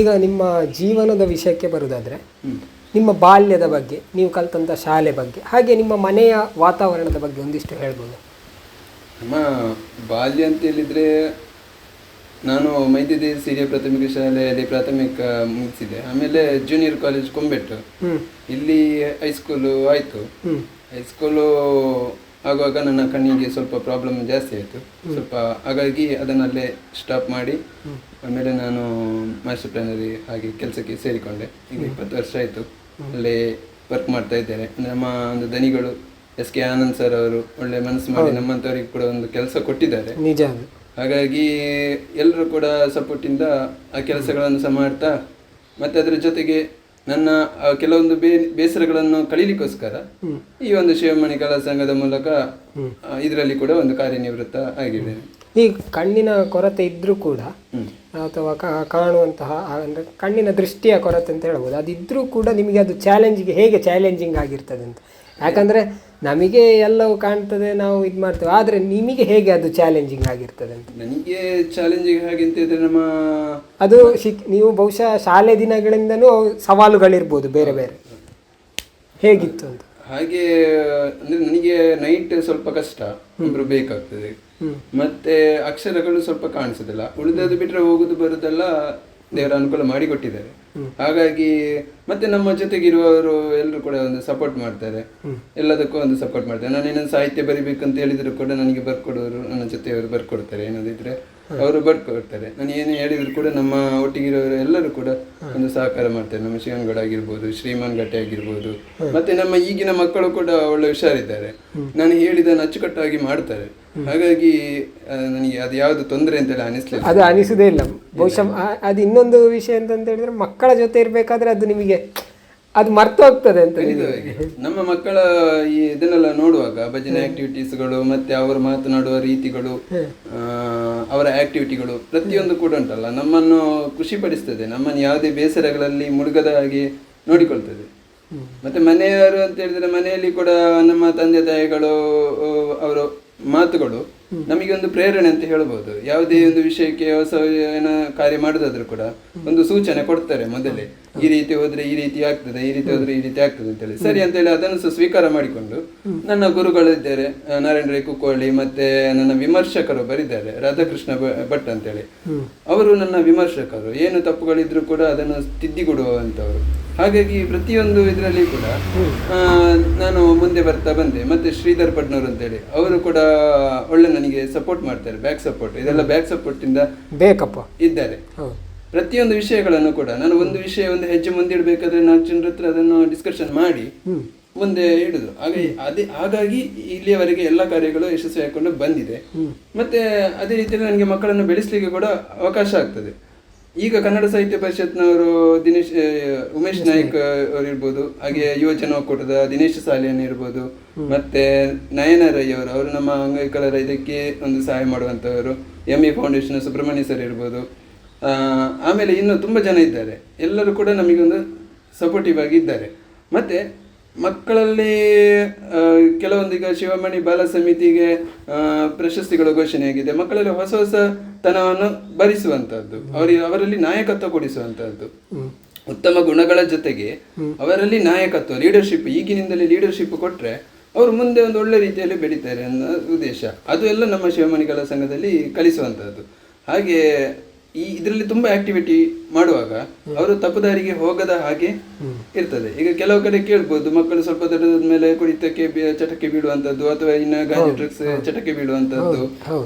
ಈಗ ನಿಮ್ಮ ಜೀವನದ ವಿಷಯಕ್ಕೆ ಬರುವುದಾದ್ರೆ ನಿಮ್ಮ ಬಾಲ್ಯದ ಬಗ್ಗೆ ನೀವು ಕಲ್ತಂಥ ಶಾಲೆ ಬಗ್ಗೆ ಹಾಗೆ ನಿಮ್ಮ ಮನೆಯ ವಾತಾವರಣದ ಬಗ್ಗೆ ಒಂದಿಷ್ಟು ಹೇಳ್ಬೋದು. ನಮ್ಮ ಬಾಲ್ಯ ಅಂತ ಹೇಳಿದ್ರೆ ನಾನು ಮೈದಿದೆ ಸಿರಿಯ ಪ್ರಾಥಮಿಕ ಶಾಲೆಯಲ್ಲಿ ಪ್ರಾಥಮಿಕ ಮುಗಿಸಿದೆ. ಆಮೇಲೆ ಜೂನಿಯರ್ ಕಾಲೇಜ್ ಕೊಂಬೆಟ್ಟು. ಇಲ್ಲಿ ಹೈಸ್ಕೂಲು ಆಯಿತು. ಹೈಸ್ಕೂಲು ಆಗುವಾಗ ನನ್ನ ಕಣ್ಣಿಗೆ ಸ್ವಲ್ಪ ಪ್ರಾಬ್ಲಮ್ ಜಾಸ್ತಿ ಆಯಿತು. ಸ್ವಲ್ಪ ಹಾಗಾಗಿ ಅದನ್ನಲ್ಲೇ ಸ್ಟಾಪ್ ಮಾಡಿ ಆಮೇಲೆ ನಾನು ಮಾಸ್ಟರ್ ಪ್ಲಾನಲ್ಲಿ ಹಾಗೆ ಕೆಲಸಕ್ಕೆ ಸೇರಿಕೊಂಡೆ. ಈಗ ಇಪ್ಪತ್ತು ವರ್ಷ ಆಯಿತು. ಅಲ್ಲೇ ವರ್ಕ್ ಮಾಡ್ತಾ ಇದ್ದೇನೆ. ನಮ್ಮ ಒಂದು ದನಿಗಳು ಎಸ್ ಕೆ ಆನಂದ್ ಸರ್ ಅವರು ಒಳ್ಳೆ ಮನಸ್ಸು ಮಾಡಿ ನಮ್ಮಂಥವ್ರಿಗೆ ಕೂಡ ಒಂದು ಕೆಲಸ ಕೊಟ್ಟಿದ್ದಾರೆ. ನಿಜ ಹಾಗಾಗಿ ಎಲ್ಲರೂ ಕೂಡ ಸಪೋರ್ಟಿಂದ ಆ ಕೆಲಸಗಳನ್ನು ಸಹ ಮಾಡ್ತಾ ಮತ್ತೆ ಅದರ ಜೊತೆಗೆ ನನ್ನ ಆ ಕೆಲವೊಂದು ಬೇ ಬೇಸರಗಳನ್ನು ಕಳೀಲಿಕ್ಕೋಸ್ಕರ ಈ ಒಂದು ಶಿವಮಣಿ ಕಲಾ ಸಂಘದ ಮೂಲಕ ಇದರಲ್ಲಿ ಕೂಡ ಒಂದು ಕಾರ್ಯನಿವೃತ್ತ ಆಗಿದ್ದೇನೆ ಈ ಕಣ್ಣಿನ ಕೊರತೆ ಇದ್ರೂ ಕೂಡ ಅಥವಾ ಕಾ- ಕಾಣುವಂತಹ ಅಂದ್ರೆ ಕಣ್ಣಿನ ದೃಷ್ಟಿಯ ಕೊರತೆ ಅಂತ ಹೇಳ್ಬೋದು. ಅದಿದ್ರೂ ಕೂಡ ನಿಮಗೆ ಅದು ಚಾಲೆಂಜಿಗೆ ಹೇಗೆ ಚಾಲೆಂಜಿಂಗ್ ಆಗಿರ್ತದೆ ಅಂತ. ಯಾಕಂದರೆ ನಮಗೆ ಎಲ್ಲವೂ ಕಾಣ್ತದೆ ನಾವು ಇದು ಮಾಡ್ತೇವೆ. ಆದರೆ ನಿಮಗೆ ಹೇಗೆ ಅದು ಚಾಲೆಂಜಿಂಗ್ ಆಗಿರ್ತದೆ ಅಂತ? ನನಗೆ ಚಾಲೆಂಜಿಂಗ್ ಹಾಗೆ ಅಂತ ಇದ್ರೆ ನಮ್ಮ ಅದು ಶಿಕ್ ನೀವು ಬಹುಶಃ ಶಾಲೆ ದಿನಗಳಿಂದನೂ ಸವಾಲುಗಳಿರ್ಬೋದು ಬೇರೆ ಬೇರೆ. ಹೇಗಿತ್ತು ಅಂತ? ಹಾಗೆ ಅಂದ್ರೆ ನನಗೆ ನೈಟ್ ಸ್ವಲ್ಪ ಕಷ್ಟ ಒಬ್ರು ಬೇಕಾಗ್ತದೆ. ಮತ್ತೆ ಅಕ್ಷರಗಳು ಸ್ವಲ್ಪ ಕಾಣಿಸೋದಿಲ್ಲ. ಉಳಿದದ್ದು ಬಿಟ್ಟರೆ ಹೋಗುದು ಬರೋದೆಲ್ಲ ದೇವರ ಅನುಕೂಲ ಮಾಡಿಕೊಟ್ಟಿದ್ದಾರೆ. ಹಾಗಾಗಿ ಮತ್ತೆ ನಮ್ಮ ಜೊತೆಗಿರುವವರು ಎಲ್ಲರೂ ಕೂಡ ಒಂದು ಸಪೋರ್ಟ್ ಮಾಡ್ತಾರೆ. ಎಲ್ಲದಕ್ಕೂ ಒಂದು ಸಪೋರ್ಟ್ ಮಾಡ್ತಾರೆ. ನಾನು ಏನಾದ್ರು ಸಾಹಿತ್ಯ ಬರಿಬೇಕು ಅಂತ ಹೇಳಿದ್ರು ಕೂಡ ನನಗೆ ಬರ್ಕೊಡೋರು ನನ್ನ ಜೊತೆಯವರು ಬರ್ಕೊಡ್ತಾರೆ. ಏನಾದಿದ್ರೆ ಅವರು ಬರ್ಕೊಡ್ತಾರೆ. ನಾನು ಏನು ಹೇಳಿದ್ರು ಕೂಡ ನಮ್ಮ ಒಟ್ಟಿಗಿರೋರು ಎಲ್ಲರೂ ಕೂಡ ಒಂದು ಸಹಕಾರ ಮಾಡ್ತಾರೆ. ನಮ್ಮ ಶಿವನ್ಗಡ ಆಗಿರ್ಬೋದು ಶ್ರೀಮಾನ್ ಗಟ್ಟೆ ಆಗಿರ್ಬೋದು ಮತ್ತೆ ನಮ್ಮ ಈಗಿನ ಮಕ್ಕಳು ಕೂಡ ಒಳ್ಳೆ ಹುಷಾರಿದ್ದಾರೆ. ನಾನು ಹೇಳಿದನ್ನು ಅಚ್ಚುಕಟ್ಟಾಗಿ ಮಾಡ್ತಾರೆ. ಹಾಗಾಗಿ ನನಗೆ ಅದು ಯಾವುದು ತೊಂದರೆ ಅಂತೆಲ್ಲ ಅನಿಸ್ಲಿಲ್ಲ. ಅದು ಅನಿಸುದೇ ಇಲ್ಲ. ಬಹುಶಃ ಅದು ಇನ್ನೊಂದು ವಿಷಯ ಅಂತ ಹೇಳಿದ್ರೆ ಮಕ್ಕಳ ಜೊತೆ ಇರಬೇಕಾದ್ರೆ ಅದು ನಿಮಗೆ ಅದು ಮರ್ತು ಹೋಗ್ತದೆ ಅಂತ ನಮ್ಮ ಮಕ್ಕಳ ಈ ಇದನ್ನೆಲ್ಲ ನೋಡುವಾಗ ಭಜನೆ ಆಕ್ಟಿವಿಟೀಸ್ಗಳು ಮತ್ತೆ ಅವರು ಮಾತನಾಡುವ ರೀತಿಗಳು ಅವರ ಆಕ್ಟಿವಿಟಿಗಳು ಪ್ರತಿಯೊಂದು ಕೂಡ ಉಂಟಲ್ಲ ನಮ್ಮನ್ನು ಖುಷಿ ಪಡಿಸ್ತದೆ ನಮ್ಮನ್ನು ಯಾವುದೇ ಬೇಸರಗಳಲ್ಲಿ ಮುಳುಗದ ಹಾಗೆ ನೋಡಿಕೊಳ್ತದೆ. ಮತ್ತೆ ಮನೆಯವರು ಅಂತ ಹೇಳಿದ್ರೆ ಮನೆಯಲ್ಲಿ ಕೂಡ ನಮ್ಮ ತಂದೆ ತಾಯಿಗಳು ಅವರು ಮಾತುಗಳು ನಮಗೆ ಒಂದು ಪ್ರೇರಣೆ ಅಂತ ಹೇಳ್ಬೋದು. ಯಾವುದೇ ಒಂದು ವಿಷಯಕ್ಕೆ ಹೊಸ ಏನ ಕಾರ್ಯ ಮಾಡುದಾದ್ರೂ ಕೂಡ ಒಂದು ಸೂಚನೆ ಕೊಡ್ತಾರೆ ಮೊದಲೇ. ಈ ರೀತಿ ಹೋದ್ರೆ ಈ ರೀತಿ ಆಗ್ತದೆ ಈ ರೀತಿ ಹೋದ್ರೆ ಈ ರೀತಿ ಆಗ್ತದೆ ಅಂತೇಳಿ. ಸರಿ ಅಂತೇಳಿ ಅದನ್ನು ಸಹ ಸ್ವೀಕಾರ ಮಾಡಿಕೊಂಡು ನನ್ನ ಗುರುಗಳಿದ್ದಾರೆ ನಾರಾಯಣ ರೈ ಕುಕ್ಕೋಳಿ ಮತ್ತೆ ನನ್ನ ವಿಮರ್ಶಕರು ಬರಿದ್ದಾರೆ ರಾಧಾಕೃಷ್ಣ ಭಟ್ ಅಂತೇಳಿ. ಅವರು ನನ್ನ ವಿಮರ್ಶಕರು. ಏನು ತಪ್ಪುಗಳಿದ್ರು ಕೂಡ ಅದನ್ನು ತಿದ್ದಿಕೊಡುವಂಥವ್ರು. ಹಾಗಾಗಿ ಪ್ರತಿಯೊಂದು ಇದರಲ್ಲಿ ಕೂಡ ನಾನು ಮುಂದೆ ಬರ್ತಾ ಬಂದೆ. ಮತ್ತೆ ಶ್ರೀಧರ್ ಪಟ್ನವ್ರು ಅಂತೇಳಿ. ಅವರು ಕೂಡ ಒಳ್ಳೆ ನನಗೆ ಸಪೋರ್ಟ್ ಮಾಡ್ತಾರೆ ಬ್ಯಾಕ್ ಸಪೋರ್ಟ್ ಇದೆಲ್ಲ ಬ್ಯಾಕ್ ಸಪೋರ್ಟ್ ಇಂದ ಬೇಕಪ್ಪ. ಇದ್ದಾರೆ. ಪ್ರತಿಯೊಂದು ವಿಷಯಗಳನ್ನು ಕೂಡ ನಾನು ಒಂದು ವಿಷಯ ಒಂದು ಹೆಜ್ಜೆ ಮುಂದೆ ಇಡಬೇಕಾದ್ರೆ ನಾಲ್ಕು ಜನರ ಹತ್ರ ಅದನ್ನು ಡಿಸ್ಕಷನ್ ಮಾಡಿ ಮುಂದೆ ಇಡುದು. ಹಾಗೆ ಅದೇ ಹಾಗಾಗಿ ಇಲ್ಲಿಯವರೆಗೆ ಎಲ್ಲ ಕಾರ್ಯಗಳು ಯಶಸ್ವಿ ಹಾಕೊಂಡು ಬಂದಿದೆ ಮತ್ತೆ ಅದೇ ರೀತಿಯಲ್ಲಿ ನನಗೆ ಮಕ್ಕಳನ್ನು ಬೆಳೆಸಲಿಕ್ಕೆ ಕೂಡ ಅವಕಾಶ ಆಗ್ತದೆ. ಈಗ ಕನ್ನಡ ಸಾಹಿತ್ಯ ಪರಿಷತ್ನವರು ದಿನೇಶ್ ಉಮೇಶ್ ನಾಯ್ಕ್ ಅವರು ಇರ್ಬೋದು ಹಾಗೆ ಯುವಜನ ಒಕ್ಕೂಟದ ದಿನೇಶ್ ಸಾಲಿಯನ್ ಇರ್ಬೋದು ಮತ್ತೆ ನಯನ ರೈ ಅವರು ಅವರು ನಮ್ಮ ಅಂಗವಿಕಲರ ಇದಕ್ಕೆ ಒಂದು ಸಹಾಯ ಮಾಡುವಂತವರು M A foundation Subrahmanya sir ಇರ್ಬೋದು. ಆ, ಆಮೇಲೆ ಇನ್ನು ತುಂಬ ಜನ ಇದ್ದಾರೆ. ಎಲ್ಲರೂ ಕೂಡ ನಮಗೊಂದು ಸಪೋರ್ಟಿವ್ ಆಗಿ ಇದ್ದಾರೆ. ಮತ್ತೆ ಮಕ್ಕಳಲ್ಲಿ ಕೆಲವೊಂದೀಗ ಕೆಲವೊಂದು ಈಗ ಶಿವಮಣಿ ಬಾಲ ಸಮಿತಿಗೆ ಪ್ರಶಸ್ತಿಗಳು ಘೋಷಣೆಯಾಗಿದೆ ಮಕ್ಕಳಲ್ಲಿ ಹೊಸ ಹೊಸ ತನವನ್ನು ಭರಿಸುವಂತಹದ್ದು. ಅವರಿಗೆ ಅವರಲ್ಲಿ ನಾಯಕತ್ವ ಕೊಡಿಸುವಂತಹದ್ದು. ಉತ್ತಮ ಗುಣಗಳ ಜೊತೆಗೆ ಅವರಲ್ಲಿ ನಾಯಕತ್ವ ಲೀಡರ್ಶಿಪ್ ಈಗಿನಿಂದಲೇ ಲೀಡರ್ಶಿಪ್ ಕೊಟ್ಟರೆ ಅವರು ಮುಂದೆ ಒಂದು ಒಳ್ಳೆ ರೀತಿಯಲ್ಲಿ ಬೆಳೀತಾರೆ ಅನ್ನೋ ಉದ್ದೇಶ. ಅದು ಎಲ್ಲ ನಮ್ಮ ಶಿವಮಣಿಗಳ ಸಂಘದಲ್ಲಿ ಕಲಿಸುವಂತಹದ್ದು. ಹಾಗೆ ಈ ಇದರಲ್ಲಿ ತುಂಬಾ ಆಕ್ಟಿವಿಟಿ ಮಾಡುವಾಗ ಅವರು ತಪ್ಪುದಾರಿಗೆ ಹೋಗದ ಹಾಗೆ ಇರ್ತದೆ. ಈಗ ಕೆಲವು ಕಡೆ ಕೇಳ್ಬೋದು ಮಕ್ಕಳು ಸ್ವಲ್ಪ ದೊಡ್ಡದಾದ ಮೇಲೆ ಕುಡಿತಕ್ಕೆ ಚಟಕ್ಕೆ ಬೀಳುವಂತದ್ದು ಅಥವಾ ಇನ್ನ ಗಾಂಜಾ ಡ್ರಗ್ಸ್ ಚಟಕ್ಕೆ ಬೀಳುವಂತದ್ದು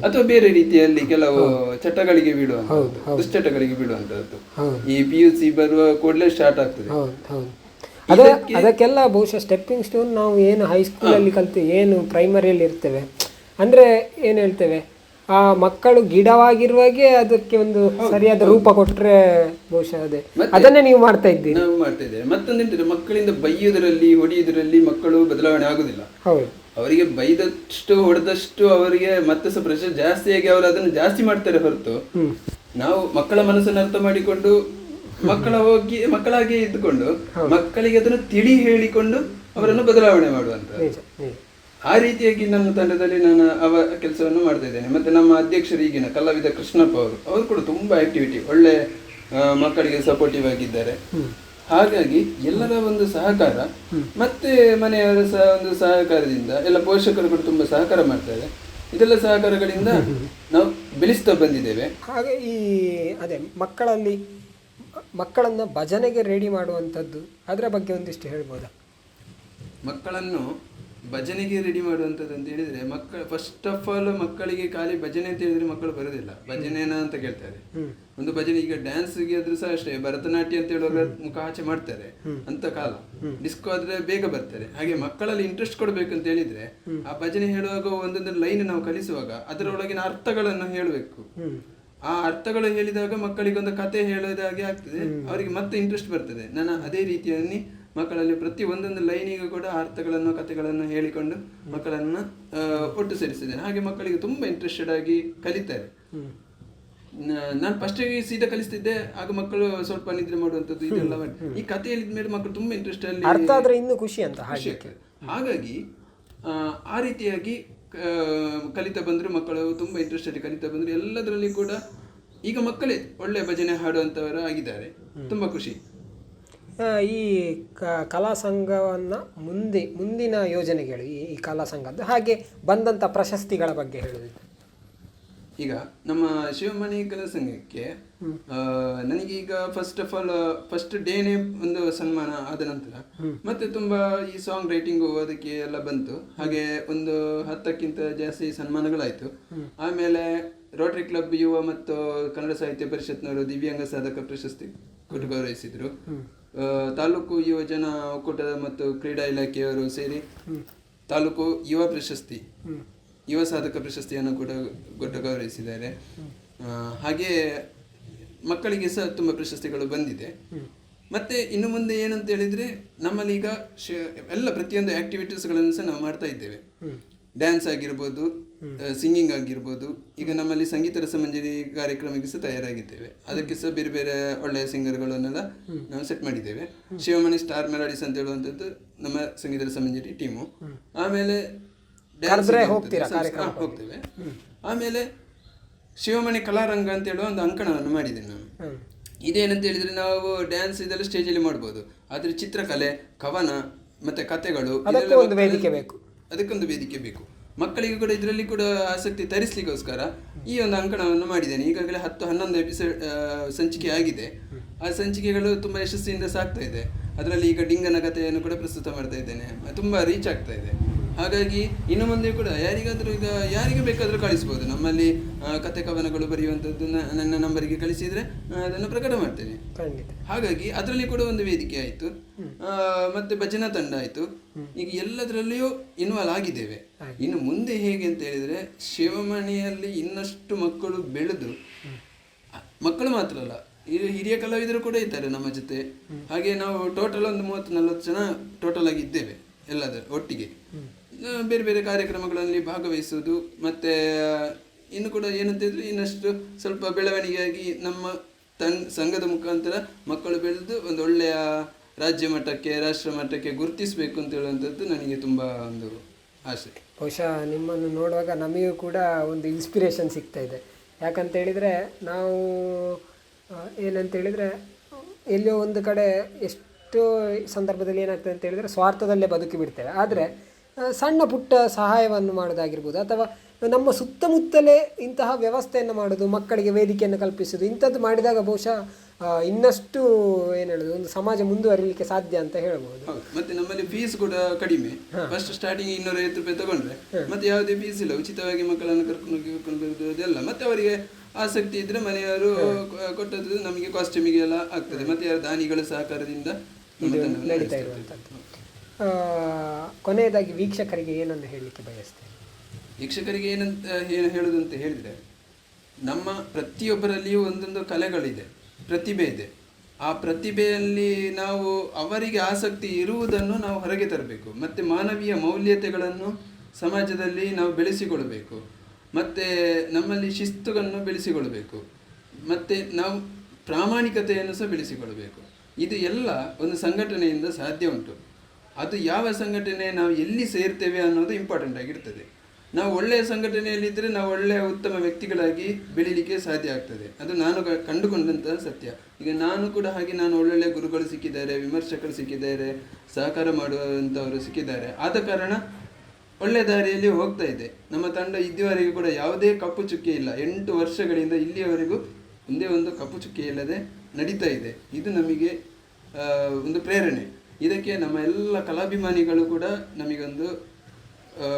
ಅಥವಾ ಬೇರೆ ರೀತಿಯಲ್ಲಿ ಕೆಲವು ಚಟಗಳಿಗೆ ಬೀಳುವಂತದ್ದು ದುಶ್ಚಟಗಳಿಗೆ ಬೀಳುವಂತದ್ದು. ಈ ಪಿ ಯು ಸಿ ಬರುವ ಕೂಡಲೇ ಸ್ಟಾರ್ಟ್ ಆಗ್ತದೆ. ಅದಕ್ಕೆಲ್ಲ ಬಹುಶಃ ಸ್ಟೆಪ್ಪಿಂಗ್ ಸ್ಟೋನ್ ನಾವು ಏನು ಹೈಸ್ಕೂಲಲ್ಲಿ ಕಲ್ತು ಏನು ಪ್ರೈಮರಿಯಲ್ಲಿ ಇರ್ತೇವೆ. ಅಂದರೆ ಏನು ಹೇಳ್ತೇವೆ? ಆ ಮಕ್ಕಳು ಗಿಡವಾಗಿರುವಾಗೆ ಅದಕ್ಕೆ ಒಂದು ಸರಿಯಾದ ರೂಪ ಕೊಟ್ಟರೆ ಬಹುಶಃ ಅದೇ. ಅದನ್ನೇ ನೀವು ಮಾಡ್ತಾ ಇದ್ದೀರಿ. ನಾವು ಮಾಡ್ತಾ ಇದ್ದೇವೆ. ಮತ್ತೊಂದಂದ್ರೆ ಮಕ್ಕಳಿಂದ ಬೈಯುವುದರಲ್ಲಿ ಹೊಡೆಯುವುದರಲ್ಲಿ ಮಕ್ಕಳು ಬದಲಾವಣೆ ಆಗುದಿಲ್ಲ. ಹೌದು. ಅವರಿಗೆ ಬೈದಷ್ಟು ಹೊಡೆದಷ್ಟು ಅವರಿಗೆ ಮತ್ತೆ ಸಹ ಪ್ರೆಷರ್ ಜಾಸ್ತಿಯಾಗಿ ಅವರು ಅದನ್ನು ಜಾಸ್ತಿ ಮಾಡ್ತಾರೆ ಹೊರತು ನಾವು ಮಕ್ಕಳ ಮನಸ್ಸನ್ನು ಅರ್ಥ ಮಾಡಿಕೊಂಡು ಮಕ್ಕಳ ಹೋಗಿ ಮಕ್ಕಳಾಗಿ ಇದ್ದುಕೊಂಡು ಮಕ್ಕಳಿಗೆ ಅದನ್ನು ತಿಳಿ ಹೇಳಿಕೊಂಡು ಅವರನ್ನು ಬದಲಾವಣೆ ಮಾಡುವಂತ ಆ ರೀತಿಯಾಗಿ ನನ್ನ ತಂಡದಲ್ಲಿ ನಾನು ಅವ ಕೆಲಸವನ್ನು ಮಾಡ್ತಾ ಇದ್ದೇನೆ. ಮತ್ತೆ ನಮ್ಮ ಅಧ್ಯಕ್ಷರು ಈಗಿನ ಕಲಾವಿದ ಕೃಷ್ಣಪ್ಪ ಅವರು ಅವರು ಕೂಡ ತುಂಬಾ ಆಕ್ಟಿವಿಟಿ ಒಳ್ಳೆ ಮಕ್ಕಳಿಗೆ ಸಪೋರ್ಟಿವ್ ಆಗಿದ್ದಾರೆ. ಹಾಗಾಗಿ ಎಲ್ಲರ ಒಂದು ಸಹಕಾರ ಮತ್ತೆ ಮನೆಯವರ ಸಹ ಒಂದು ಸಹಕಾರದಿಂದ ಎಲ್ಲ ಪೋಷಕರು ಕೂಡ ತುಂಬಾ ಸಹಕಾರ ಮಾಡ್ತಾರೆ ಇದೆಲ್ಲ ಸಹಕಾರಗಳಿಂದ ನಾವು ಬೆಳೆಸ್ತಾ ಬಂದಿದ್ದೇವೆ. ಹಾಗೆ ಈ ಅದೇ ಮಕ್ಕಳಲ್ಲಿ ಮಕ್ಕಳನ್ನು ಭಜನೆಗೆ ರೆಡಿ ಮಾಡುವಂಥದ್ದು ಅದರ ಬಗ್ಗೆ ಒಂದಿಷ್ಟು ಹೇಳ್ಬೋದಾ? ಮಕ್ಕಳನ್ನು ಭಜನೆಗೆ ರೆಡಿ ಮಾಡುವಂಥದ್ದು ಅಂತ ಹೇಳಿದ್ರೆ ಮಕ್ಕಳು ಫಸ್ಟ್ ಆಫ್ ಆಲ್ ಮಕ್ಕಳಿಗೆ ಖಾಲಿ ಭಜನೆ ಅಂತ ಹೇಳಿದ್ರೆ ಮಕ್ಕಳು ಬರೋದಿಲ್ಲ. ಭಜನೆನ ಅಂತ ಕೇಳ್ತಾರೆ. ಒಂದು ಭಜನೆ ಈಗ ಡ್ಯಾನ್ಸ್ಗೆ ಆದ್ರೂ ಸಹ ಅಷ್ಟೇ ಭರತನಾಟ್ಯ ಅಂತ ಹೇಳುವಾಗ ಮುಖ ಆಚೆ ಮಾಡ್ತಾರೆ ಅಂತ ಕಾಲ. ಡಿಸ್ಕೋ ಆದ್ರೆ ಬೇಗ ಬರ್ತಾರೆ. ಹಾಗೆ ಮಕ್ಕಳಲ್ಲಿ ಇಂಟ್ರೆಸ್ಟ್ ಕೊಡ್ಬೇಕು ಅಂತ ಹೇಳಿದ್ರೆ ಆ ಭಜನೆ ಹೇಳುವಾಗ ಒಂದೊಂದು ಲೈನ್ ನಾವು ಕಲಿಸುವಾಗ ಅದರೊಳಗಿನ ಅರ್ಥಗಳನ್ನು ಹೇಳಬೇಕು. ಆ ಅರ್ಥಗಳು ಹೇಳಿದಾಗ ಮಕ್ಕಳಿಗೆ ಒಂದು ಕತೆ ಹೇಳೋದಾಗೆ ಆಗ್ತದೆ. ಅವರಿಗೆ ಮತ್ತೆ ಇಂಟ್ರೆಸ್ಟ್ ಬರ್ತದೆ. ನಾನು ಅದೇ ರೀತಿಯಲ್ಲಿ ಮಕ್ಕಳಲ್ಲಿ ಪ್ರತಿ ಒಂದೊಂದು ಲೈನಿಗೂ ಕೂಡ ಅರ್ಥಗಳನ್ನು ಕಥೆಗಳನ್ನು ಹೇಳಿಕೊಂಡು ಮಕ್ಕಳನ್ನ ಒಟ್ಟು ಸೇರಿಸಿದ್ದೇನೆ ಹಾಗೆ ಮಕ್ಕಳಿಗೆ ತುಂಬಾ ಇಂಟ್ರೆಸ್ಟೆಡ್ ಆಗಿ ಕಲಿತಾರೆ. ನಾನು ಫಸ್ಟಿಗೆ ಸೀದಾ ಕಲಿಸ್ತಿದ್ದೆ ಆಗ ಮಕ್ಕಳು ಸ್ವಲ್ಪ ನಿದ್ರೆ ಮಾಡುವಂಥದ್ದು ಇದೆಲ್ಲ ಈ ಕಥೆ ಹೇಳಿದ ಮೇಲೆ ಮಕ್ಕಳು ತುಂಬಾ ಇಂಟ್ರೆಸ್ಟ್ ಅಲ್ಲಿ ಅರ್ಥ ಆದರೆ ಇನ್ನೂ ಖುಷಿ ಅಂತ ಖುಷಿ ಹಾಗಾಗಿ ಆ, ರೀತಿಯಾಗಿ ಕಲಿತ ಬಂದ್ರು ಮಕ್ಕಳು ತುಂಬಾ ಇಂಟ್ರೆಸ್ಟ್ ಅಲ್ಲಿ ಕಲಿತಾ ಬಂದ್ರು. ಎಲ್ಲದರಲ್ಲಿ ಕೂಡ ಈಗ ಮಕ್ಕಳೇ ಒಳ್ಳೆ ಭಜನೆ ಹಾಡುವಂತವರು ಆಗಿದ್ದಾರೆ ತುಂಬಾ ಖುಷಿ. ಈ ಕ ಕಲಾ ಸಂಘವನ್ನು ಮುಂದೆ ಮುಂದಿನ ಯೋಜನೆಗಳು ಈ ಕಲಾ ಸಂಘದ್ದು ಹಾಗೆ ಬಂದಂಥ ಪ್ರಶಸ್ತಿಗಳ ಬಗ್ಗೆ ಹೇಳೋದಿತ್ತು ಈಗ ನಮ್ಮ ಶಿವಮಣಿ ಕಲಾ ಸಂಘಕ್ಕೆ ನನಗೀಗ ಫಸ್ಟ್ ಆಫ್ ಆಲ್ ಫಸ್ಟ್ ಡೇನೇ ಒಂದು ಸನ್ಮಾನ ಆದ ನಂತರ ಮತ್ತೆ ತುಂಬಾ ಈ ಸಾಂಗ್ ರೈಟಿಂಗ್ ಅದಕ್ಕೆ ಎಲ್ಲ ಬಂತು. ಹಾಗೆ ಒಂದು ಹತ್ತಕ್ಕಿಂತ ಜಾಸ್ತಿ ಸನ್ಮಾನಗಳಾಯ್ತು. ಆಮೇಲೆ ರೋಟರಿ ಕ್ಲಬ್ ಯುವ ಮತ್ತು ಕನ್ನಡ ಸಾಹಿತ್ಯ ಪರಿಷತ್ನವರು ದಿವ್ಯಾಂಗ ಸಾಧಕ ಪ್ರಶಸ್ತಿ ಕೊಟ್ಟು ಗೌರವಿಸಿದ್ರು. ತಾಲೂಕು ಯುವಜನ ಒಕ್ಕೂಟದ ಮತ್ತು ಕ್ರೀಡಾ ಇಲಾಖೆಯವರು ಸೇರಿ ತಾಲೂಕು ಯುವ ಪ್ರಶಸ್ತಿ ಯುವ ಸಾಧಕ ಪ್ರಶಸ್ತಿಯನ್ನು ಕೂಡ ಕೊಟ್ಟು ಗೌರವಿಸಿದ್ದಾರೆ. ಹಾಗೆ ಮಕ್ಕಳಿಗೆ ಸಹ ತುಂಬ ಪ್ರಶಸ್ತಿಗಳು ಬಂದಿದೆ. ಮತ್ತೆ ಇನ್ನು ಮುಂದೆ ಏನಂತ ಹೇಳಿದ್ರೆ ನಮ್ಮಲ್ಲಿ ಈಗ ಎಲ್ಲ ಪ್ರತಿಯೊಂದು ಆಕ್ಟಿವಿಟೀಸ್ಗಳನ್ನು ಸಹ ನಾವು ಮಾಡ್ತಾ ಇದ್ದೇವೆ. ಡ್ಯಾನ್ಸ್ ಆಗಿರ್ಬೋದು ಸಿಂಗಿಂಗ್ ಆಗಿರ್ಬೋದು. ಈಗ ನಮ್ಮಲ್ಲಿ ಸಂಗೀತ ರಸಮಂಜರಿ ಕಾರ್ಯಕ್ರಮಕ್ಕೆ ಸಹ ತಯಾರಾಗಿದ್ದೇವೆ. ಅದಕ್ಕೆ ಸಹ ಬೇರೆ ಬೇರೆ ಒಳ್ಳೆಯ ಸಿಂಗರ್ಗಳನ್ನೆಲ್ಲ ನಾವು ಸೆಟ್ ಮಾಡಿದ್ದೇವೆ. ಶಿವಮಣಿ ಸ್ಟಾರ್ ಮೆಲಾಡಿಸ್ ಅಂತ ಹೇಳುವಂಥದ್ದು ನಮ್ಮ ಸಂಗೀತ ರಸಮಂಜರಿ ಟೀಮು. ಆಮೇಲೆ ಹೋಗ್ತೇವೆ. ಆಮೇಲೆ ಶಿವಮಣಿ ಕಲಾರಂಗ ಅಂತ ಹೇಳುವ ಒಂದು ಅಂಕಣವನ್ನು ಮಾಡಿದ್ದೇನೆ ನಾನು. ಇದೇನಂತ ಹೇಳಿದ್ರೆ ನಾವು ಡ್ಯಾನ್ಸ್ ಇದೆಲ್ಲ ಸ್ಟೇಜಲ್ಲಿ ಮಾಡ್ಬೋದು. ಆದರೆ ಚಿತ್ರಕಲೆ ಕವನ ಮತ್ತೆ ಬೇಕು. ಅದಕ್ಕೊಂದು ವೇದಿಕೆ ಬೇಕು. ಮಕ್ಕಳಿಗೆ ಕೂಡ ಇದರಲ್ಲಿ ಕೂಡ ಆಸಕ್ತಿ ತರಿಸ್ಲಿಕ್ಕೋಸ್ಕರ ಈ ಒಂದು ಅಂಕಣವನ್ನು ಮಾಡಿದ್ದೇನೆ. ಈಗಾಗಲೇ ಹತ್ತು ಹನ್ನೊಂದು ಎಪಿಸೋಡ್ ಸಂಚಿಕೆ ಆಗಿದೆ. ಆ ಸಂಚಿಕೆಗಳು ತುಂಬಾ ಯಶಸ್ಸಿನಿಂದ ಸಾಗ್ತಾ ಇದೆ. ಅದರಲ್ಲಿ ಈಗ ಡಿಂಗನ ಕಥೆಯನ್ನು ಕೂಡ ಪ್ರಸ್ತುತ ಮಾಡ್ತಾ ಇದ್ದೇನೆ. ತುಂಬಾ ರೀಚ್ ಆಗ್ತಾ ಇದೆ. ಹಾಗಾಗಿ ಇನ್ನು ಮುಂದೆ ಕೂಡ ಯಾರಿಗಾದ್ರೂ ಈಗ ಯಾರಿಗೆ ಬೇಕಾದ್ರೂ ಕಳಿಸ್ಬೋದು. ನಮ್ಮಲ್ಲಿ ಕಥೆ ಕತೆ ಕವನಗಳು ಬರೆಯುವಂಥದ್ದು ನನ್ನ ನಂಬರಿಗೆ ಕಳಿಸಿದ್ರೆ ನಾನು ಅದನ್ನು ಪ್ರಕಟ ಮಾಡ್ತೇನೆ. ಹಾಗಾಗಿ ಅದರಲ್ಲಿ ಕೂಡ ಒಂದು ವೇದಿಕೆ ಆಯಿತು. ಮತ್ತೆ ಭಜನಾ ತಂಡ ಆಯಿತು. ಈಗ ಎಲ್ಲದರಲ್ಲಿಯೂ ಇನ್ವಾಲ್ವ್ ಆಗಿದ್ದೇವೆ. ಇನ್ನು ಮುಂದೆ ಹೇಗೆ ಅಂತ ಹೇಳಿದ್ರೆ ಶಿವಮಣಿಯಲ್ಲಿ ಇನ್ನಷ್ಟು ಮಕ್ಕಳು ಬೆಳೆದು ಮಕ್ಕಳು ಮಾತ್ರ ಅಲ್ಲ ಹಿರಿಯ ಕಲಾವಿದರು ಕೂಡ ಇದ್ದಾರೆ ನಮ್ಮ ಜೊತೆ. ಹಾಗೆ ನಾವು ಟೋಟಲ್ ಒಂದು ಮೂವತ್ತು ನಲವತ್ತು ಜನ ಟೋಟಲ್ ಆಗಿ ಇದ್ದೇವೆ ಎಲ್ಲದರ ಒಟ್ಟಿಗೆ. ಬೇರೆ ಬೇರೆ ಕಾರ್ಯಕ್ರಮಗಳಲ್ಲಿ ಭಾಗವಹಿಸುವುದು, ಮತ್ತು ಇನ್ನು ಕೂಡ ಏನಂತ ಹೇಳಿದ್ರೆ ಇನ್ನಷ್ಟು ಸ್ವಲ್ಪ ಬೆಳವಣಿಗೆಯಾಗಿ ನಮ್ಮ ತನ್, ಸಂಘದ ಮುಖಾಂತರ ಮಕ್ಕಳು ಬೆಳೆದು ಒಂದು ಒಳ್ಳೆಯ ರಾಜ್ಯ ಮಟ್ಟಕ್ಕೆ, ರಾಷ್ಟ್ರ ಮಟ್ಟಕ್ಕೆ ಗುರುತಿಸಬೇಕು ಅಂತ ಹೇಳುವಂಥದ್ದು ನನಗೆ ತುಂಬ ಒಂದು ಆಸೆ. ಬಹುಶಃ ನಿಮ್ಮನ್ನು ನೋಡುವಾಗ ನಮಗೂ ಕೂಡ ಒಂದು ಇನ್ಸ್ಪಿರೇಷನ್ ಸಿಗ್ತಾ ಇದೆ. ಯಾಕಂತ ಹೇಳಿದರೆ ನಾವು ಏನಂತ ಹೇಳಿದರೆ ಎಲ್ಲೋ ಒಂದು ಕಡೆ ಎಷ್ಟು ಸಂದರ್ಭದಲ್ಲಿ ಏನಾಗ್ತದೆ ಅಂತ ಹೇಳಿದರೆ ಸ್ವಾರ್ಥದಲ್ಲೇ ಬದುಕಿ ಬಿಡ್ತೇವೆ. ಆದರೆ ಸಣ್ಣ ಪುಟ್ಟ ಸಹಾಯವನ್ನು ಮಾಡೋದಾಗಿರ್ಬೋದು. ಅಥವಾ ನಮ್ಮ ಸುತ್ತಮುತ್ತಲೇ ಇಂತಹ ವ್ಯವಸ್ಥೆಯನ್ನು ಮಾಡೋದು ಮಕ್ಕಳಿಗೆ ವೇದಿಕೆಯನ್ನು ಕಲ್ಪಿಸೋದು ಇಂಥದ್ದು ಮಾಡಿದಾಗ ಬಹುಶಃ ಇನ್ನಷ್ಟು ಏನು ಹೇಳೋದು ಒಂದು ಸಮಾಜ ಮುಂದುವರಿಲಿಕ್ಕೆ ಸಾಧ್ಯ ಅಂತ ಹೇಳ್ಬೋದು. ಮತ್ತೆ ನಮ್ಮಲ್ಲಿ ಫೀಸ್ ಕೂಡ ಕಡಿಮೆ. ಫಸ್ಟ್ ಸ್ಟಾರ್ಟಿಂಗ್ ಇನ್ನೂರ ಐವತ್ತು ರೂಪಾಯಿ ತಗೊಂಡ್ರೆ ಮತ್ತೆ ಯಾವುದೇ ಫೀಸ್ ಇಲ್ಲ. ಉಚಿತವಾಗಿ ಮಕ್ಕಳನ್ನು ಕರ್ಕೊಂಡು ಹೋಗಿ ಕರ್ಕೊಂಡು ಬರುದು ಅದೆಲ್ಲ. ಮತ್ತೆ ಅವರಿಗೆ ಆಸಕ್ತಿ ಇದ್ರೆ ಮನೆಯವರು ಕೊಟ್ಟದ್ದು ನಮಗೆ ಕಾಸ್ಟ್ಯೂಮಿಗೆ ಎಲ್ಲ ಆಗ್ತದೆ. ಮತ್ತೆ ದಾನಿಗಳ ಸಹಕಾರದಿಂದ ನಡೀತಾ ಇರುವಂಥದ್ದು. ಕೊನೆಯದಾಗಿ ವೀಕ್ಷಕರಿಗೆ ಏನನ್ನು ಹೇಳಲಿಕ್ಕೆ ಬಯಸ್ತೇನೆ? ವೀಕ್ಷಕರಿಗೆ ಏನಂತ ಏನು ಹೇಳುವುದಂತ ಹೇಳಿದ್ರೆ, ನಮ್ಮ ಪ್ರತಿಯೊಬ್ಬರಲ್ಲಿಯೂ ಒಂದೊಂದು ಕಲೆಗಳಿದೆ, ಪ್ರತಿಭೆ ಇದೆ. ಆ ಪ್ರತಿಭೆಯಲ್ಲಿ ನಾವು ಅವರಿಗೆ ಆಸಕ್ತಿ ಇರುವುದನ್ನು ನಾವು ಹೊರಗೆ ತರಬೇಕು. ಮತ್ತು ಮಾನವೀಯ ಮೌಲ್ಯತೆಗಳನ್ನು ಸಮಾಜದಲ್ಲಿ ನಾವು ಬೆಳೆಸಿಕೊಳ್ಬೇಕು ಮತ್ತು ನಮ್ಮಲ್ಲಿ ಶಿಸ್ತುಗಳನ್ನು ಬೆಳೆಸಿಕೊಳ್ಬೇಕು ಮತ್ತು ನಾವು ಪ್ರಾಮಾಣಿಕತೆಯನ್ನು ಸಹ ಬೆಳೆಸಿಕೊಳ್ಬೇಕು ಇದು ಎಲ್ಲ ಒಂದು ಸಂಘಟನೆಯಿಂದ ಸಾಧ್ಯ ಉಂಟು. ಅದು ಯಾವ ಸಂಘಟನೆ ನಾವು ಎಲ್ಲಿ ಸೇರ್ತೇವೆ ಅನ್ನೋದು ಇಂಪಾರ್ಟೆಂಟ್ ಆಗಿರ್ತದೆ. ನಾವು ಒಳ್ಳೆಯ ಸಂಘಟನೆಯಲ್ಲಿದ್ದರೆ ನಾವು ಒಳ್ಳೆಯ ಉತ್ತಮ ವ್ಯಕ್ತಿಗಳಾಗಿ ಬೆಳೀಲಿಕ್ಕೆ ಸಾಧ್ಯ ಆಗ್ತದೆ. ಅದು ನಾನು ಕಂಡುಕೊಂಡಂತಹ ಸತ್ಯ. ಈಗ ನಾನು ಕೂಡ ಹಾಗೆ ನಾನು ಒಳ್ಳೊಳ್ಳೆ ಗುರುಗಳು ಸಿಕ್ಕಿದ್ದಾರೆ, ವಿಮರ್ಶಕರು ಸಿಕ್ಕಿದ್ದಾರೆ, ಸಹಕಾರ ಮಾಡುವಂಥವರು ಸಿಕ್ಕಿದ್ದಾರೆ. ಆದ ಕಾರಣ ಒಳ್ಳೆ ದಾರಿಯಲ್ಲಿ ಹೋಗ್ತಾ ಇದೆ. ನಮ್ಮ ತಂಡ ಇದುವರೆಗೂ ಕೂಡ ಯಾವುದೇ ಕಪ್ಪು ಚುಕ್ಕೆ ಇಲ್ಲ. ಎಂಟು ವರ್ಷಗಳಿಂದ ಇಲ್ಲಿಯವರೆಗೂ ಒಂದೇ ಒಂದು ಕಪ್ಪು ಚುಕ್ಕೆ ಇಲ್ಲದೆ ನಡೀತಾ ಇದೆ. ಇದು ನಮಗೆ ಒಂದು ಪ್ರೇರಣೆ. ಇದಕ್ಕೆ ನಮ್ಮ ಎಲ್ಲ ಕಲಾಭಿಮಾನಿಗಳು ಕೂಡ ನಮಗೊಂದು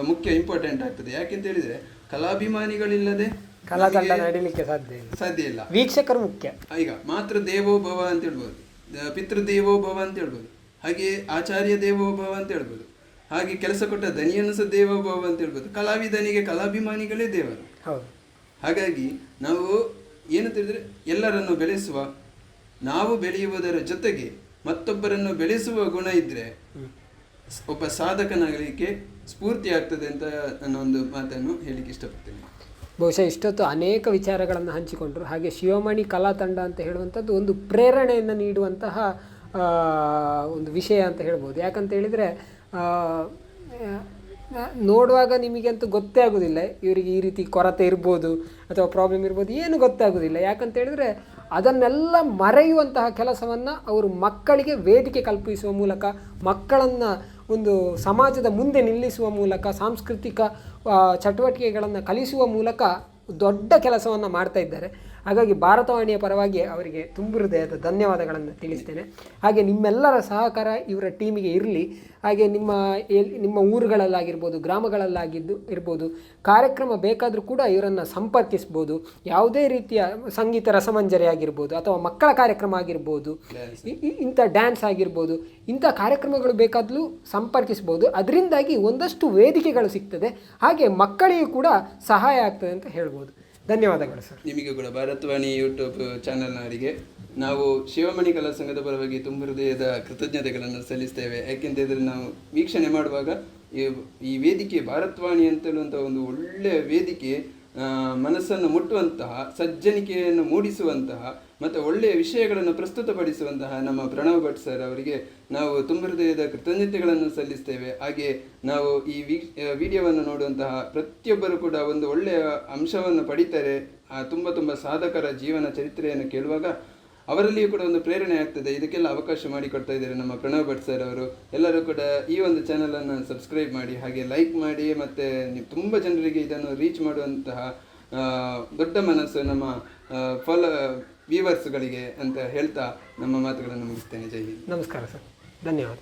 ಮುಖ್ಯ ಇಂಪಾರ್ಟೆಂಟ್ ಆಗ್ತದೆ. ಯಾಕೆಂತ ಹೇಳಿದ್ರೆ ಕಲಾಭಿಮಾನಿಗಳಿಲ್ಲದೆ ಕಲಾತಂಡ ನಡೀಲಿಕ್ಕೆ ಸಾಧ್ಯ ಇಲ್ಲ. ಸಾಧ್ಯ ಇಲ್ಲ. ವೀಕ್ಷಕರು ಮುಖ್ಯ. ಈಗ ಮಾತೃ ದೇವೋಭವ ಅಂತ ಹೇಳ್ಬೋದು. ಪಿತೃ ದೇವೋಭವ ಅಂತ ಹೇಳ್ಬೋದು. ಹಾಗೆ ಆಚಾರ್ಯ ದೇವೋಭವ ಅಂತ ಹೇಳ್ಬೋದು. ಹಾಗೆ ಕೆಲಸ ಕೊಟ್ಟ ದನಿಯನ್ನು ಸಹ ದೇವೋಭವ ಅಂತ ಹೇಳ್ಬೋದು. ಕಲಾವಿದನಿಗೆ ಕಲಾಭಿಮಾನಿಗಳೇ ದೇವರು. ಹೌದು. ಹಾಗಾಗಿ ನಾವು ಏನು ಹೇಳಿದ್ರೆ ಎಲ್ಲರನ್ನು ಬೆಳೆಸುವ ನಾವು ಬೆಳೆಯುವುದರ ಜೊತೆಗೆ ಮತ್ತೊಬ್ಬರನ್ನು ಬೆಳೆಸುವ ಗುಣ ಇದ್ರೆ ಒಬ್ಬ ಸಾಧಕನಾಗಲಿಕ್ಕೆ ಸ್ಫೂರ್ತಿ ಆಗ್ತದೆ ಅಂತ ನನ್ನ ಒಂದು ಮಾತನ್ನು ಹೇಳಿಕ್ಕೆ ಇಷ್ಟಪಡ್ತೇನೆ. ಬಹುಶಃ ಇಷ್ಟೊತ್ತು ಅನೇಕ ವಿಚಾರಗಳನ್ನು ಹಂಚಿಕೊಂಡರು. ಹಾಗೆ ಶಿವಮಣಿ ಕಲಾ ತಂಡ ಅಂತ ಹೇಳುವಂಥದ್ದು ಒಂದು ಪ್ರೇರಣೆಯನ್ನು ನೀಡುವಂತಹ ಒಂದು ವಿಷಯ ಅಂತ ಹೇಳ್ಬೋದು. ಯಾಕಂತ ಹೇಳಿದರೆ ನೋಡುವಾಗ ನಿಮಗಂತೂ ಗೊತ್ತೇ ಆಗೋದಿಲ್ಲ. ಇವರಿಗೆ ಈ ರೀತಿ ಕೊರತೆ ಇರ್ಬೋದು ಅಥವಾ ಪ್ರಾಬ್ಲಮ್ ಇರ್ಬೋದು, ಏನು ಗೊತ್ತಾಗೋದಿಲ್ಲ ಯಾಕಂತ ಹೇಳಿದ್ರೆ ಅದನ್ನೆಲ್ಲ ಮರೆಯುವಂತಹ ಕೆಲಸವನ್ನು ಅವರು ಮಕ್ಕಳಿಗೆ ವೇದಿಕೆ ಕಲ್ಪಿಸುವ ಮೂಲಕ, ಮಕ್ಕಳನ್ನು ಒಂದು ಸಮಾಜದ ಮುಂದೆ ನಿಲ್ಲಿಸುವ ಮೂಲಕ, ಸಾಂಸ್ಕೃತಿಕ ಚಟುವಟಿಕೆಗಳನ್ನು ಕಲಿಸುವ ಮೂಲಕ ದೊಡ್ಡ ಕೆಲಸವನ್ನು ಮಾಡ್ತಾ ಇದ್ದಾರೆ. ಹಾಗಾಗಿ ಭಾರತವಾಣಿಯ ಪರವಾಗಿ ಅವರಿಗೆ ತುಂಬು ಹೃದಯದ ಧನ್ಯವಾದಗಳನ್ನು ತಿಳಿಸ್ತೇನೆ. ಹಾಗೆ ನಿಮ್ಮೆಲ್ಲರ ಸಹಕಾರ ಇವರ ಟೀಮಿಗೆ ಇರಲಿ. ಹಾಗೆ ನಿಮ್ಮ ಎಲ್ಲಿ ನಿಮ್ಮ ಊರುಗಳಲ್ಲಾಗಿರ್ಬೋದು ಗ್ರಾಮಗಳಲ್ಲಾಗಿದ್ದು ಇರ್ಬೋದು ಕಾರ್ಯಕ್ರಮ ಬೇಕಾದರೂ ಕೂಡ ಇವರನ್ನು ಸಂಪರ್ಕಿಸ್ಬೋದು. ಯಾವುದೇ ರೀತಿಯ ಸಂಗೀತ ರಸಮಂಜರಿ ಆಗಿರ್ಬೋದು ಅಥವಾ ಮಕ್ಕಳ ಕಾರ್ಯಕ್ರಮ ಆಗಿರ್ಬೋದು ಇಂಥ ಡ್ಯಾನ್ಸ್ ಆಗಿರ್ಬೋದು ಇಂಥ ಕಾರ್ಯಕ್ರಮಗಳು ಬೇಕಾದರೂ ಸಂಪರ್ಕಿಸ್ಬೋದು. ಅದರಿಂದಾಗಿ ಒಂದಷ್ಟು ವೇದಿಕೆಗಳು ಸಿಗ್ತದೆ. ಹಾಗೆ ಮಕ್ಕಳಿಗೂ ಕೂಡ ಸಹಾಯ ಆಗ್ತದೆ ಅಂತ ಹೇಳ್ಬೋದು. ಧನ್ಯವಾದಗಳು, ಸರ್. ನಿಮಗೆ ಕೂಡ ಭಾರತವಾಣಿ ಯೂಟ್ಯೂಬ್ ಚಾನೆಲ್ನವರಿಗೆ ನಾವು ಶಿವಮಣಿ ಕಲಾ ಸಂಘದ ಪರವಾಗಿ ತುಂಬ ಹೃದಯದ ಕೃತಜ್ಞತೆಗಳನ್ನು ಸಲ್ಲಿಸ್ತೇವೆ. ಯಾಕೆಂತ ಹೇಳಿದ್ರೆ ನಾವು ವೀಕ್ಷಣೆ ಮಾಡುವಾಗ ಈ- ವೇದಿಕೆ ಭಾರತವಾಣಿ ಅಂತ ಹೇಳುವಂಥ ಒಂದು ಒಳ್ಳೆಯ ವೇದಿಕೆ ಮನಸ್ಸನ್ನು ಮುಟ್ಟುವಂತಹ, ಸಜ್ಜನಿಕೆಯನ್ನು ಮೂಡಿಸುವಂತಹ ಮತ್ತು ಒಳ್ಳೆಯ ವಿಷಯಗಳನ್ನು ಪ್ರಸ್ತುತಪಡಿಸುವಂತಹ ನಮ್ಮ ಪ್ರಣವ್ ಭಟ್ ಸರ್ ಅವರಿಗೆ ನಾವು ತುಂಬ ಹೃದಯದ ಕೃತಜ್ಞತೆಗಳನ್ನು ಸಲ್ಲಿಸ್ತೇವೆ. ಹಾಗೆ ನಾವು ಈ ವಿಡಿಯೋವನ್ನು ನೋಡುವಂತಹ ಪ್ರತಿಯೊಬ್ಬರು ಕೂಡ ಒಂದು ಒಳ್ಳೆಯ ಅಂಶವನ್ನು ಪಡಿತಾರೆ. ತುಂಬ ತುಂಬ ಸಾಧಕರ ಜೀವನ ಚರಿತ್ರೆಯನ್ನು ಕೇಳುವಾಗ ಅವರಲ್ಲಿಯೂ ಕೂಡ ಒಂದು ಪ್ರೇರಣೆ ಆಗ್ತದೆ. ಇದಕ್ಕೆಲ್ಲ ಅವಕಾಶ ಮಾಡಿಕೊಡ್ತಾ ಇದ್ದಾರೆ ನಮ್ಮ ಪ್ರಣವ್ ಭಟ್ ಸರ್ ಅವರು. ಎಲ್ಲರೂ ಕೂಡ ಈ ಒಂದು ಚಾನಲನ್ನು ಸಬ್ಸ್ಕ್ರೈಬ್ ಮಾಡಿ, ಹಾಗೆ ಲೈಕ್ ಮಾಡಿ, ಮತ್ತು ನೀವು ತುಂಬ ಜನರಿಗೆ ಇದನ್ನು ರೀಚ್ ಮಾಡುವಂತಹ ದೊಡ್ಡ ಮನಸ್ಸು ನಮ್ಮ ಫಾಲೋ ವ್ಯೂವರ್ಸ್ಗಳಿಗೆ ಅಂತ ಹೇಳ್ತಾ ನಮ್ಮ ಮಾತುಗಳನ್ನು ಮುಗಿಸ್ತೇನೆ. ಜೈ ನಮಸ್ಕಾರ ಸರ್. ಧನ್ಯವಾದ.